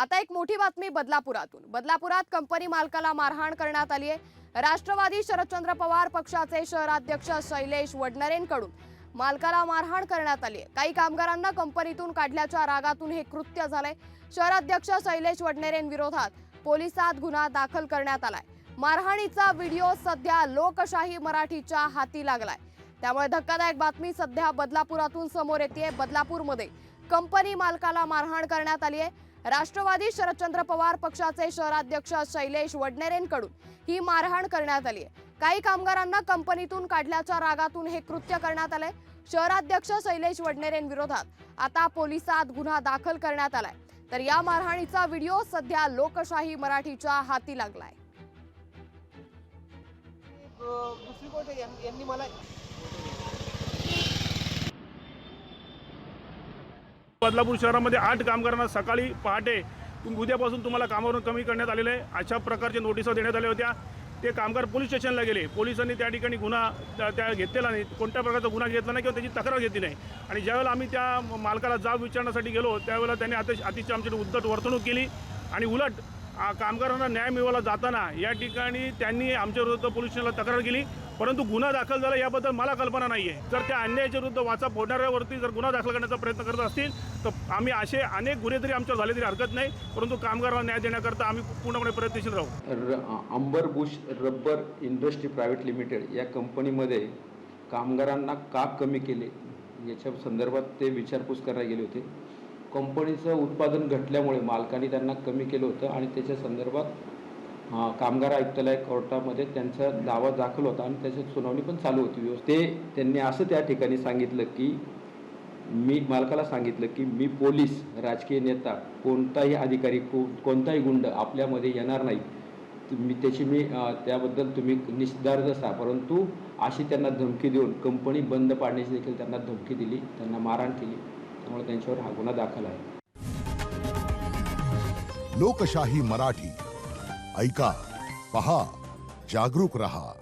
आता एक मोठी बातमी बदलापुरातून. बदलापुरात कंपनी मालकाला मारहाण करण्यात आली आहे. राष्ट्रवादी शरदचंद्र पवार पक्षाचे शहराध्यक्ष शैलेश वडनरेंकडून मालकाला मारहाण करण्यात आली आहे. काही कामगारांना कंपनीतून काढल्याच्या रागातून हे कृत्य झालंय. शहराध्यक्ष शैलेश वडनेरेंविरोधात पोलिसात गुन्हा दाखल करण्यात आलाय. मारहाणीचा व्हिडिओ सध्या लोकशाही मराठीच्या हाती लागलाय. त्यामुळे धक्कादायक बातमी सध्या बदलापुरातून समोर येते बदलापूरमध्ये कंपनी मालकाला मारहाण करण्यात आली आहे. राष्ट्रवादी शरदचंद्र पवार पक्षाचे शहराध्यक्ष शैलेश वडनेरेंकडून ही मारहाण करण्यात आली आहे. काही कामगारांना कंपनीतून काढल्याच्या रागातून हे कृत्य करण्यात आलंय. शहराध्यक्ष शैलेश वडनेरेंविरोधात आता पोलिसात गुन्हा दाखल करण्यात आलाय. तर या मारहाणीचा व्हिडिओ सध्या लोकशाही मराठीच्या हाती लागलाय. दुसरी गोष्ट यांनी मला बदलापूर शहरामध्ये आठ कामगारांना सकाळी पहाटे उद्यापासून तुम्हाला कामावरून कमी करण्यात आलेलं आहे. अशा प्रकारच्या नोटिसा देण्यात आल्या होत्या. ते कामगार पोलीस स्टेशनला गेले. पोलिसांनी त्या ठिकाणी गुन्हा त्या घेतलेला नाही. कोणत्या प्रकारचा गुन्हा घेतला नाही किंवा त्याची तक्रार घेतली नाही. आणि ज्यावेळेला आम्ही त्या मालकाला जाब विचारण्यासाठी गेलो त्यावेळेला त्यांनी अतिश अतिशय आमच्याकडे उद्धट वर्तणूक केली. आणि उलट कामगारांना न्याय मिळवला जाताना या ठिकाणी त्यांनी आमच्याविरुद्ध पोलीस स्टेशनला तक्रार केली. परंतु गुन्हा दाखल झाला याबद्दल मला कल्पना नाही आहे जर त्या अन्यायाच्या विरुद्ध वाचा फोडणाऱ्यावरती जर गुन्हा दाखल करण्याचा प्रयत्न करत असतील तर आम्ही असे अनेक गुन्हे तरी आमच्यावर झाले तरी हरकत नाही. परंतु कामगारांना न्याय देण्याकरता आम्ही पूर्णपणे प्रयत्नशील राहू. र Ambar bush rubber industry private limited या कंपनीमध्ये कामगारांना का कमी केले. याच्या संदर्भात ते विचारपूस करायला गेले होते. कंपनीचं उत्पादन घटल्यामुळे मालकाने त्यांना कमी केलं होतं आणि त्याच्या संदर्भात कामगार आयुक्तालय कोर्टामध्ये त्यांचा दावा दाखल होता आणि त्याच्यात सुनावणी पण चालू होती व्यवस्थित. ते त्यांनी असं त्या ठिकाणी सांगितलं की मी मालकाला सांगितलं की मी पोलीस राजकीय नेता कोणताही अधिकारी को कोणताही गुंड आपल्यामध्ये येणार नाही. मी त्याची मी त्याबद्दल तुम्ही निष्धार असा परंतु अशी त्यांना धमकी देऊन कंपनी बंद पाडण्याची देखील त्यांना धमकी दिली त्यांना मारहाण केली. त्यामुळे त्यांच्यावर हा गुन्हा दाखल आहे. लोकशाही मराठी. ऐका पहा जागरूक रहा.